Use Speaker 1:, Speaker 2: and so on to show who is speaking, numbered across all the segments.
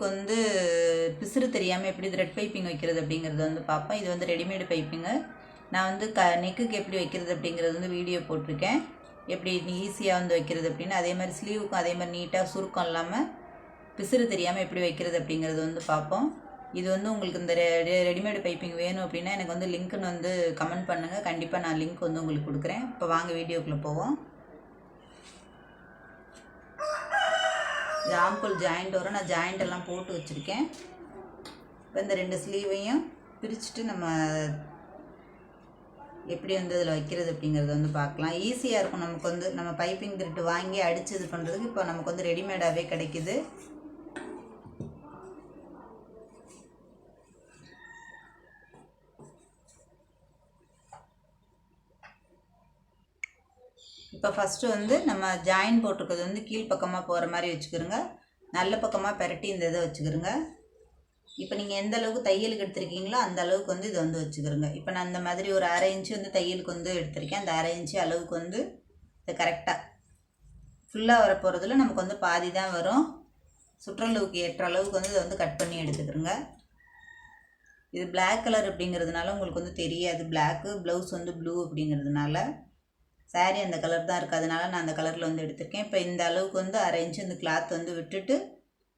Speaker 1: பைப்பிங்க்கு வந்து பிசுறு தெரியாமல் எப்படி த்ரெட் பைப்பிங் வைக்கிறது அப்படிங்கிறது வந்து பார்ப்போம் இது வந்து ரெடிமேடு பைப்பிங்கு நான் வந்து க நெக்குக்கு எப்படி வைக்கிறது அப்படிங்கிறது வந்து வீடியோ போட்டிருக்கேன். எப்படி ஈஸியாக வந்து வைக்கிறது அப்படின்னு. அதே மாதிரி ஸ்லீவுக்கும் அதே மாதிரி நீட்டாக சுருக்கம் இல்லாமல் பிசுறு தெரியாமல் எப்படி வைக்கிறது அப்படிங்கிறது வந்து பார்ப்போம். இது வந்து உங்களுக்கு இந்த ரெ ரெடிமேடு பைப்பிங் வேணும் அப்படின்னா எனக்கு வந்து லிங்க்குன்னு வந்து கமெண்ட் பண்ணுங்கள் கண்டிப்பாக நான் லிங்க் வந்து உங்களுக்கு கொடுக்குறேன். இப்போ வாங்க வீடியோக்குள்ளே போவோம். இது ஆம்கோல் ஜாயிண்ட் வரும். நான் ஜாயிண்ட் எல்லாம் போட்டு வச்சுருக்கேன். இப்போ இந்த ரெண்டு ஸ்லீவையும் பிரிச்சுட்டு நம்ம எப்படி வந்து இதில் வைக்கிறது அப்படிங்கிறத வந்து பார்க்கலாம். ஈஸியாக இருக்கும். நமக்கு வந்து நம்ம பைப்பிங் திருட்டு வாங்கி அடித்து இது பண்ணுறதுக்கு இப்போ நமக்கு வந்து ரெடிமேடாகவே கிடைக்குது. இப்போ ஃபஸ்ட்டு வந்து நம்ம ஜாயின் போட்டிருக்கிறது வந்து கீழ்ப்பக்கமாக போகிற மாதிரி வச்சுக்கிறோங்க நல்ல பக்கமாக பெரட்டி இந்த இதை வச்சுக்கிறோங்க இப்போ நீங்கள் எந்த அளவுக்கு தையலுக்கு எடுத்திருக்கீங்களோ அந்த அளவுக்கு வந்து இதை வந்து வச்சுக்கிறோங்க இப்போ நான் இந்த மாதிரி ஒரு அரை இன்ச்சு வந்து தையலுக்கு வந்து எடுத்திருக்கேன். அந்த அரை இன்ச்சு அளவுக்கு வந்து இது கரெக்டாக ஃபுல்லாக வர போகிறதுல நமக்கு வந்து பாதி தான் வரும். சுற்றளவுக்கு ஏற்ற அளவுக்கு வந்து இதை வந்து கட் பண்ணி எடுத்துக்கிறோங்க இது பிளாக் கலர் அப்படிங்கிறதுனால உங்களுக்கு வந்து தெரியாது. பிளாக்கு ப்ளவுஸ் வந்து ப்ளூ அப்படிங்கிறதுனால. சாரீ அந்த கலர் தான் இருக்குது அதனால நான் அந்த கலரில் வந்து எடுத்திருக்கேன். இப்போ இந்த அளவுக்கு வந்து அரைஞ்சு இந்த கிளாத் வந்து விட்டுட்டு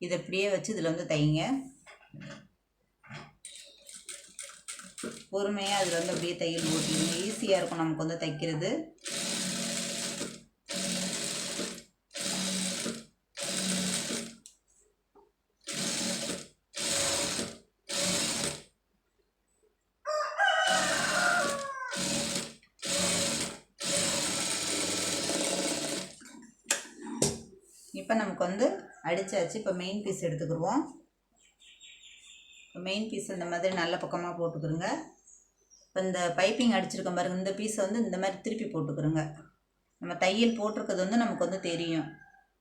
Speaker 1: இதை இப்படியே வச்சு இதில் வந்து தைங்க. பொறுமையாக அதில் வந்து அப்படியே தையல் ஓட்டிடுங்க ஈஸியாக இருக்கும் நமக்கு வந்து தைக்கிறது இப்போ நமக்கு வந்து அடித்தாச்சு இப்போ மெயின் பீஸ் எடுத்துக்கிடுவோம். இப்போ மெயின் பீஸ் இந்த மாதிரி நல்ல பக்கமாக போட்டுக்கிறோங்க இப்போ இந்த பைப்பிங் அடிச்சிருக்க பாருங்க. இந்த பீஸை வந்து இந்த மாதிரி திருப்பி போட்டுக்கிறோங்க நம்ம தையல் போட்டிருக்கிறது வந்து நமக்கு வந்து தெரியும்.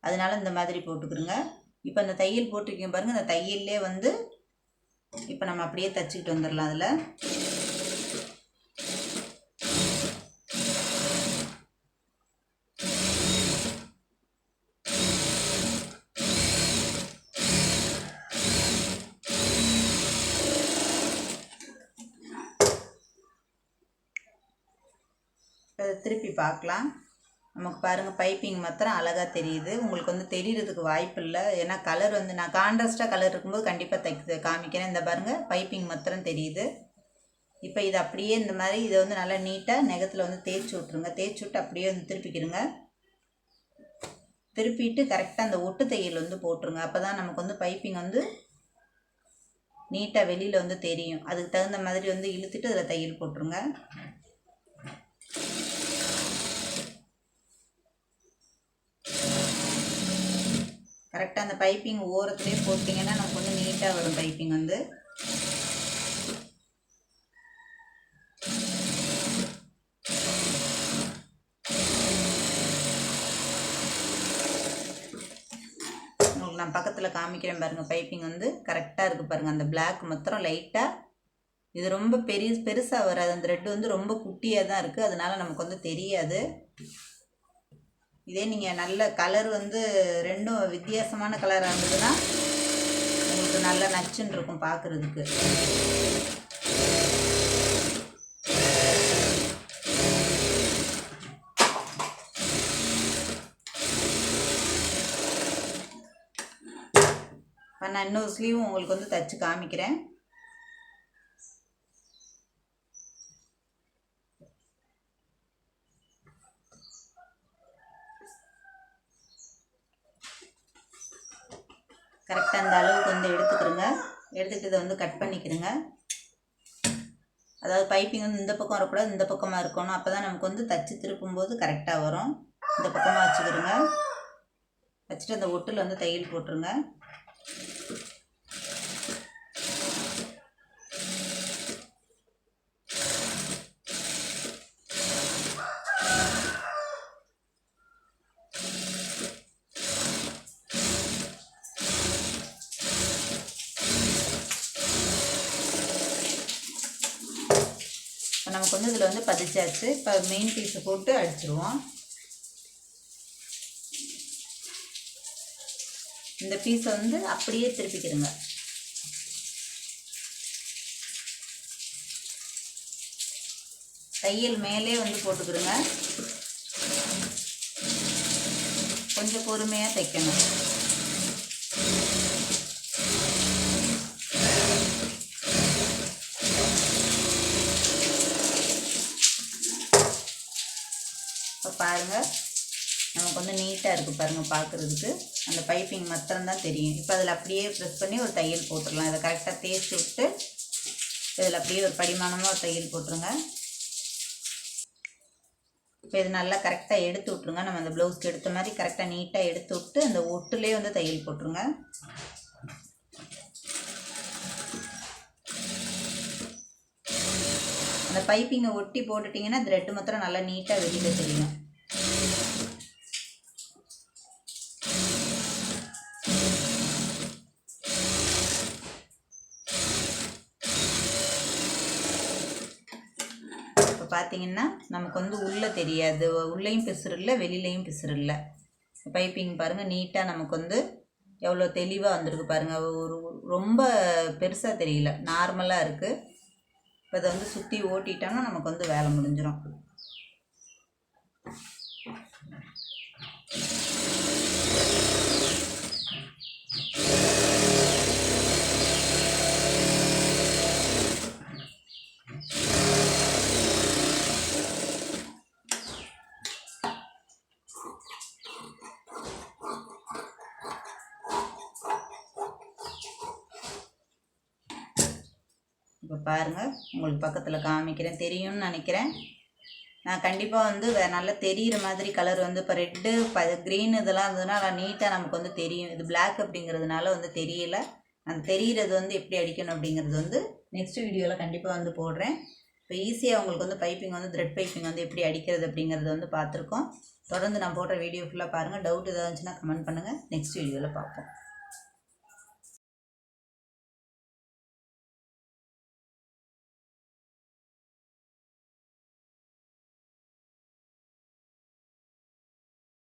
Speaker 1: அதனால இந்த மாதிரி போட்டுக்கிறோங்க இப்போ இந்த தையல் போட்டிருக்கீங்க பாருங்கள் இந்த தையல்லே வந்து இப்போ நம்ம அப்படியே தச்சுக்கிட்டு வந்துடலாம் அதில். இப்போ திருப்பி பார்க்கலாம். நமக்கு பாருங்கள் பைப்பிங் மாத்திரம் அழகாக தெரியுது. உங்களுக்கு வந்து தெரியறதுக்கு வாய்ப்பு இல்லை. ஏன்னா கலர் வந்து நான் கான்ட்ராஸ்டாக கலர் இருக்கும்போது கண்டிப்பாக தைக்க காமிக்கிறேன். இந்த பாருங்கள் பைப்பிங் மாத்திரம் தெரியுது. இப்போ இது அப்படியே இந்த மாதிரி இதை வந்து நல்லா நீட்டாக நெகத்தில் வந்து தேய்ச்சி விட்ருங்க தேய்ச்சி விட்டு அப்படியே வந்து திருப்பிக்கிடுங்க திருப்பிட்டு கரெக்டாக அந்த ஒட்டு தையல் வந்து போட்டுருங்க. அப்போ தான் நமக்கு வந்து பைப்பிங் வந்து நீட்டாக வெளியில் வந்து தெரியும். அதுக்கு தகுந்த மாதிரி வந்து இழுத்துட்டு அதில் தையல் போட்டுருங்க. கரெக்டாக அந்த பைப்பிங் ஓரத்துலேயே போட்டிங்கன்னா நமக்கு வந்து நீட்டாக வரும் பைப்பிங் வந்து. உங்களுக்கு நான் பக்கத்தில் காமிக்கிறேன் பாருங்கள் பைப்பிங் வந்து கரெக்டாக இருக்குது பாருங்கள் அந்த பிளாக் மாத்திரம் லைட்டாக இது ரொம்ப பெரிய பெருசாக வராது. அந்த த்ரெட் வந்து ரொம்ப குட்டியாக தான் இருக்குது அதனால நமக்கு வந்து தெரியாது. இதே நீங்கள் நல்ல கலர் வந்து ரெண்டும் வித்தியாசமான கலராக இருந்ததுன்னா உங்களுக்கு நல்ல நச்சுன்னு இருக்கும் பார்க்குறதுக்கு இப்போ நான் இன்னொரு ஸ்லீவும் உங்களுக்கு வந்து தச்சு காமிக்கிறேன். கரெக்டாக அந்த அளவுக்கு வந்து எடுத்துக்கிறோங்க. எடுத்துக்கிட்டு இதை வந்து கட் பண்ணிக்கிறோங்க. அதாவது பைப்பிங் வந்து இந்த பக்கம் வரக்கூடாது இந்த பக்கமாக இருக்கணும். அப்போ தான் நமக்கு வந்து தச்சு திருப்பும்போது கரெக்டாக வரும். இந்த பக்கமாக வச்சுக்கிறோங்க. வச்சுட்டு அந்த ஒட்டில் வந்து தையல் போட்டுருங்க. நமக்கு வந்து இதில் வந்து பதிச்சாச்சு. இப்போ மெயின் பீஸை போட்டு அடிச்சிருவோம். இந்த பீஸை வந்து அப்படியே திருப்பிக்கிறங்க தையல் மேலே வந்து போட்டுக்கிறோங்க கொஞ்சம் பொறுமையாக தைக்கணும். பாருங்கள் நமக்கு வந்து நீட்டாக இருக்குது பாருங்கள் பார்க்குறதுக்கு அந்த பைப்பிங் மாத்திரம்தான் தெரியும். இப்போ அதில் அப்படியே ப்ரெஸ் பண்ணி ஒரு தையல் போட்டுடலாம். இதை கரெக்டாக தேய்ச்சி விட்டு இதில் அப்படியே ஒரு படிமானமாக ஒரு தையல் போட்டுருங்க. இப்போ இது நல்லா கரெக்டாக எடுத்து விட்ருங்க நம்ம அந்த ப்ளவுஸ்க்கு எடுத்த மாதிரி கரெக்டாக நீட்டாக எடுத்து விட்டு அந்த ஒட்டுலேயே வந்து தையல் போட்டுருங்க. அந்த பைப்பிங்கை ஒட்டி போட்டுட்டிங்கன்னா த்ரெட்டு மாத்திரம் நல்லா நீட்டாக வெளியில் தெரியும். பார்த்தீங்கன்னா நமக்கு வந்து உள்ளே தெரியாது. உள்ளேயும் பிசுறு இல்லை வெளியிலையும் பிசுறு இல்லை பைப்பிங் பாருங்கள் நீட்டாக நமக்கு வந்து எவ்வளோ தெளிவாக வந்திருக்கு பாருங்கள் ஒரு ரொம்ப பெருசாக தெரியல. நார்மலாக இருக்குது இப்போ அதை வந்து சுற்றி ஓட்டிட்டோம்னா நமக்கு வந்து வேலை முடிஞ்சிடும் இப்போ பாருங்கள் உங்களுக்கு பக்கத்தில் காமிக்கிறேன் தெரியும்னு நினைக்கிறேன். நான் கண்டிப்பாக வந்து நல்லா தெரிகிற மாதிரி கலர் வந்து இப்போ ரெட்டு ப க்ரீன் இதெல்லாம் இருந்ததுன்னா நீட்டாக நமக்கு வந்து தெரியும். இது பிளாக் அப்படிங்கிறதுனால வந்து தெரியல. அந்த தெரிகிறது வந்து எப்படி அடிக்கணும் அப்படிங்கிறது வந்து நெக்ஸ்ட் வீடியோவில் கண்டிப்பாக வந்து போடுறேன். இப்போ ஈஸியாக உங்களுக்கு வந்து பைப்பிங் வந்து த்ரெட் பைப்பிங் வந்து எப்படி அடிக்கிறது அப்படிங்கிறது வந்து பார்த்துருக்கோம். தொடர்ந்து நான் போடுற வீடியோ ஃபுல்லாக பாருங்கள் டவுட் ஏதாவது இருந்துச்சுன்னா கமெண்ட் பண்ணுங்கள் நெக்ஸ்ட் வீடியோவில் பார்ப்போம்.